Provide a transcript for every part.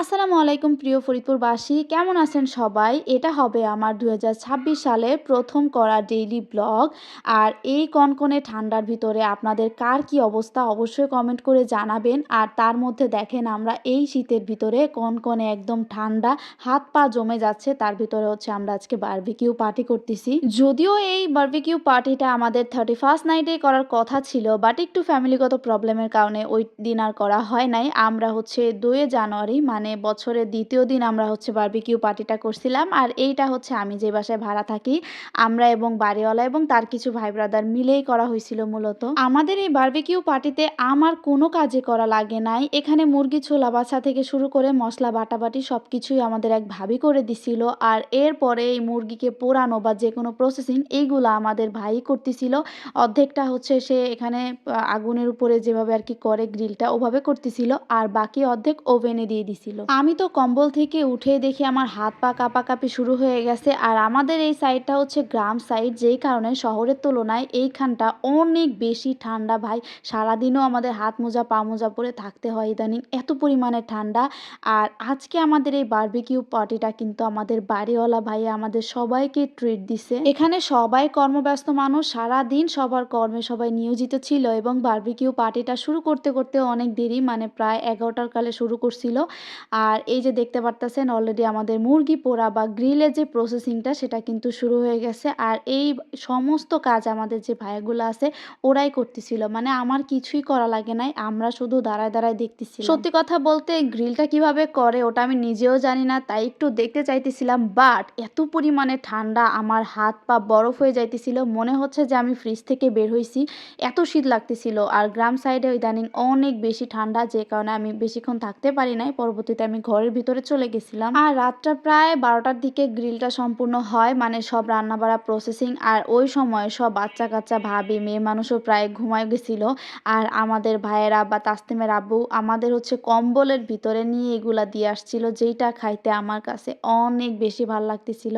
আসসালামু আলাইকুম প্রিয় ফরিদপুরবাসী, কেমন আছেন সবাই? এটা হবে আমার দুই হাজার ছাব্বিশ সালে প্রথম করা ডেইলি ব্লগ আর এই কনকনে ঠান্ডার ভিতরে আপনাদের কার কি অবস্থা অবশ্যই কমেন্ট করে জানাবেন। আর তার মধ্যে দেখেন আমরা এই শীতের ভিতরে কনকনে একদম ঠান্ডা, হাত পা জমে যাচ্ছে, তার ভিতরে হচ্ছে আমরা আজকে বার্বিকিউ পার্টি করতেছি। যদিও এই বার্বিকিউ পার্টিটা আমাদের থার্টি ফার্স্ট নাইটে করার কথা ছিল বাট একটু ফ্যামিলিগত প্রবলেমের কারণে ওই দিন আর করা হয় নাই। আমরা হচ্ছে দুয়ে জানুয়ারি মানে বছরের দ্বিতীয় দিন আমরা হচ্ছে বারবিকিউ পার্টিটা করছিলাম। আর এইটা হচ্ছে আমি যে বাসায় ভাড়া থাকি, আমরা এবং বাড়িওয়ালা এবং তার কিছু ভাই ব্রাদার মিলেই করা হয়েছিল মূলত। আমাদের এই বারবিকিউ পার্টিতে আমার কোনো কাজে করা লাগে নাই। এখানে মুরগি ছোলা বাছা থেকে শুরু করে মশলা বাটাবাটি সব কিছুই আমাদের এক ভাবি করে দিছিল। আর এরপরে এই মুরগিকে পোড়ানো বা যে কোনো প্রসেসিং এইগুলো আমাদের ভাই করতেছিল। অর্ধেকটা হচ্ছে সে এখানে, আগুনের উপরে যেভাবে আর কি করে গ্রিলটা ওভাবে করতেছিল। আর বাকি অর্ধেক ওভেনে দিয়ে দিছিল। আমি তো কম্বল থেকে উঠে দেখি আমার হাত পা কাঁপাকাঁপি শুরু হয়ে গেছে আর আমাদের এই সাইডটা হচ্ছে গ্রাম সাইড, যেই কারণে শহরের তুলনায় এইখানটা অনেক বেশি ঠান্ডা। ভাই, সারাদিনও আমাদের হাত মোজা, পা মোজা পরে থাকতে হয় ইদানিং, এত পরিমাণে ঠান্ডা। আর আজকে আমাদের এই বারবিকিউ পার্টিটা কিন্তু আমাদের বাড়িওয়ালা ভাই আমাদের সবাইকে ট্রিট দিছে। এখানে সবাই কর্মব্যস্ত মানুষ সারা দিন সবার কর্মে সবাই নিয়োজিত ছিল এবং বারবিকিউ পার্টিটা শুরু করতে করতে অনেক দেরি মানে প্রায় এগারোটার কালে শুরু করছিল। আর এই যে দেখতে পারতেছেন অলরেডি আমাদের মুরগি পোড়া বা গ্রিলের যে প্রসেসিংটা সেটা কিন্তু শুরু হয়ে গেছে। আর এই সমস্ত কাজ আমাদের যে ভাইগুলো আছে, ওরাই করতেছিল। মানে আমার কিছুই করা লাগে নাই, আমরা শুধু দাঁড়ায় দাঁড়ায় দেখতেছি সত্যি কথা বলতে, গ্রিলটা কীভাবে করে, ওটা আমি নিজেও জানি না, তাই একটু দেখতে চাইতেছিলাম। বাট এত পরিমাণে ঠান্ডা, আমার হাত পা বরফ হয়ে যাইতেছিল, মনে হচ্ছে যে আমি ফ্রিজ থেকে বের হয়েছি এত শীত লাগতেছিল। আর গ্রাম সাইডে ইদানিং অনেক বেশি ঠান্ডা, যে কারণে আমি বেশিক্ষণ থাকতে পারি নাই পরবর্তীতে আমি ঘরের ভিতরে চলে গেছিলাম। আর রাতটা প্রায় বারোটার দিকে গ্রিলটা সম্পূর্ণ হয় মানে সব রান্না বাড়া প্রসেসিং আর ওই সময় সব বাচ্চা কাচ্চা ভাবি, মেয়ে মানুষও প্রায় ঘুমায় গেছিল। আর আমাদের ভাইয়েরা বা তাস্তিমের আব্বু আমাদের হচ্ছে কম্বলের ভিতরে নিয়ে এগুলা দিয়ে আসছিল, যেইটা খাইতে আমার কাছে অনেক বেশি ভালো লাগতেছিল।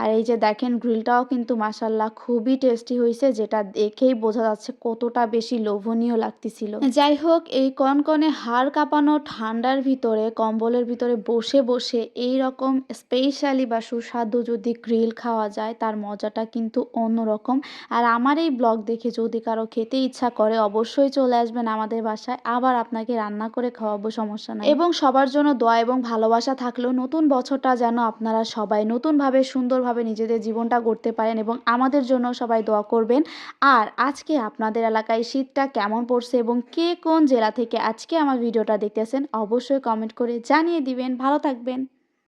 আর এই যে দেখেন গ্রিলটাও কিন্তু মাসাল্লাহ খুবই টেস্টি হয়েছে যেটা দেখেই বোঝা যাচ্ছে কতটা বেশি লোভনীয় লাগতেছিল। যাই হোক, এই কনকনে হাড় কাঁপানো ঠান্ডার ভিতরে কম্বলের ভিতরে বসে বসে এই রকম স্পেশালি বা সুস্বাদু যদি গ্রিল খাওয়া যায়, তার মজাটা কিন্তু অন্যরকম। আর আমার এই ব্লগ দেখে যদি কারও খেতে ইচ্ছা করে, অবশ্যই চলে আসবেন আমাদের বাসায়। আবার আপনাকে রান্না করে খাওয়াবো, সমস্যা নাই। এবং সবার জন্য দোয়া এবং ভালোবাসা থাকলেও নতুন বছরটা যেন আপনারা সবাই নতুনভাবে, সুন্দরভাবে নিজেদের জীবনটা গড়তে পারেন এবং আমাদের জন্য সবাই দোয়া করবেন। আর আজকে আপনাদের এলাকায় শীতটা কেমন পড়ছে এবং কে কোন জেলা থেকে আজকে আমার ভিডিওটা দেখতেছেন, অবশ্যই কমেন্ট করে জানিয়ে দিবেন ভালো থাকবেন।